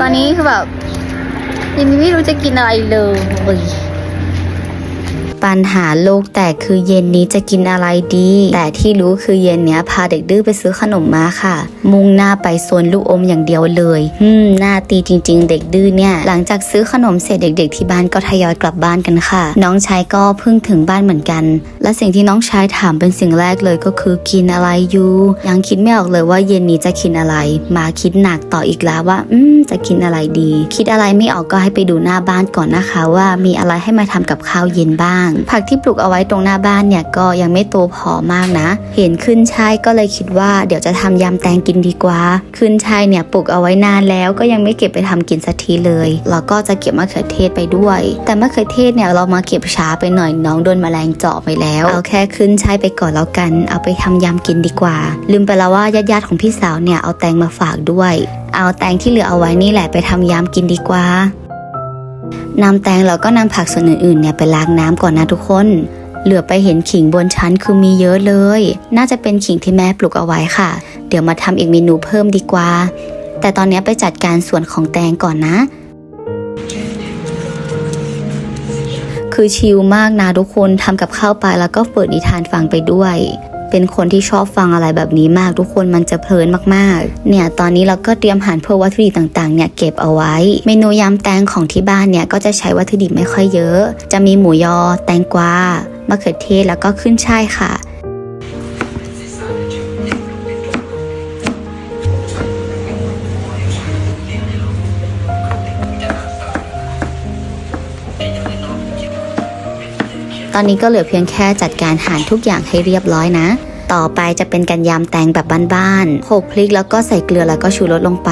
ตอนนี้คือแบบยังไม่รู้จะกินอะไรเลย ปัญหาโลกแตกคือเย็นนี้จะกินอะไรดี แต่ที่รู้คือเย็นเนี้ยพาเด็กดื้อไปซื้อขนมมาค่ะ มุ่งหน้าไปโซนลูกอมอย่างเดียวเลยฮึมหน้าตีจริง ๆ เด็กดื้อเนี่ย หลังจากซื้อขนมเสร็จเด็ก ๆ ที่บ้านก็ทยอยกลับบ้านกันค่ะ น้องชายก็เพิ่งถึงบ้านเหมือนกัน และสิ่งที่น้องชายถามเป็นสิ่งแรกเลยก็คือกินอะไรอยู่ยังคิดไม่ออกเลยว่าเย็นนี้จะกินอะไร มาคิดหนักต่ออีกแล้วว่า อืมจะกินอะไรดี คิดอะไรไม่ออกก็ให้ไปดูหน้าบ้านก่อนนะคะ ว่ามีอะไรให้มาทำกับข้าวเย็นบ้างผักที่ปลูกเอาไว้ตรงหน้าบ้านเนี่ยก็ยังไม่โตพอมากนะ เห็นขึ้นช่ายก็เลยคิดว่าเดี๋ยวจะทำยำแตงกินดีกว่า ขึ้นช่ายเนี่ยปลูกเอาไว้นานแล้วก็ยังไม่เก็บไปทำกินสักทีเลยแล้วก็จะเก็บมะเขือเทศไปด้วย แต่มะเขือเทศเนี่ยเรามาเก็บช้าไปหน่อยน้องโดนแมลงเจาะไปแล้ว เอาแค่ขึ้นช่ายไปก่อนแล้วกัน เอาไปทำยำกินดีกว่า ลืมไปแล้วว่าญาติๆของพี่สาวเนี่ยเอาแตงมาฝากด้วย เอาแตงที่เหลือเอาไว้นี่แหละไปทำยำกินดีกว่า นำแตงแล้วก็นำผักส่วนอื่นๆเนี่ยไปล้างน้ำก่อนนะทุกคน เหลือไปเห็นขิงบนชั้นคือมีเยอะเลย น่าจะเป็นขิงที่แม่ปลูกเอาไว้ค่ะ เดี๋ยวมาทำอีกเมนูเพิ่มดีกว่า แต่ตอนนี้ไปจัดการส่วนของแตงก่อนนะ คือชิลมากนะทุกคนทำกับข้าวไปแล้วก็เปิดนิทานฟังไปด้วย เป็นคนที่ชอบฟังอะไรแบบนี้มากทุกคนมันจะเพลินมากๆ เนี่ยตอนนี้เราก็เตรียมหารพวกวัตถุดิบต่างๆเนี่ยเก็บเอาไว้ เมนูยำแตงของที่บ้านเนี่ยก็จะใช้วัตถุดิบไม่ค่อยเยอะ จะมีหมูยอ แตงกวามะเขือเทศแล้วก็ขึ้นช่ายค่ะ ตอนนี้ก็เหลือเพียงแค่จัดการหารทุกอย่างให้เรียบร้อยนะ ต่อไปจะเป็นการยำแตงแบบบ้านๆโขลกพริกแล้วก็ใส่เกลือแล้วก็ชูรสลงไป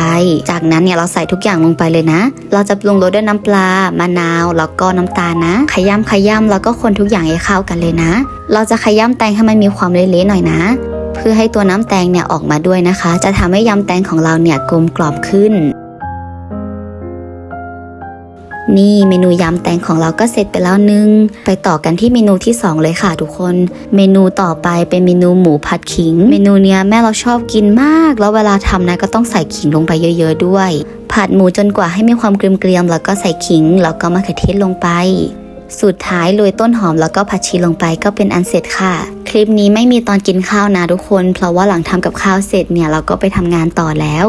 จากนั้นเนี่ยเราใส่ทุกอย่างลงไปเลยนะ เราจะปรุงรสด้วยน้ำปลามะนาวแล้วก็น้ำตาลนะ ขยำขยำแล้วก็คนทุกอย่างให้เข้ากันเลยนะ เราจะขยำแตงให้มันมีความเละๆหน่อยนะเพื่อให้ตัวน้ำแตงเนี่ยออกมาด้วยนะคะ จะทำให้ยำแตงของเราเนี่ยกลมกล่อมขึ้น นี่เมนูยำแตงของเราก็เสร็จไปแล้วหนึง ไปต่อกันที่เมนูที่ 2 เลยค่ะทุกคน เมนูต่อไปเป็นเมนูหมูผัดขิง เมนูเนี้ยแม่เราชอบกินมาก แล้วเวลาทำนะก็ต้องใส่ขิงลงไปเยอะ ๆ ด้วย ผัดหมูจนกว่าให้มีความเกรียมๆแล้วก็ใส่ขิงแล้วก็มะเขือเทศลงไปสุดท้ายโรยต้นหอมแล้วก็ผัดชีลงไปก็เป็นอันเสร็จค่ะ คลิปนี้ไม่มีตอนกินข้าวนะทุกคน เพราะว่าหลังทำกับข้าวเสร็จเนี่ยเราก็ไปทำงานต่อแล้ว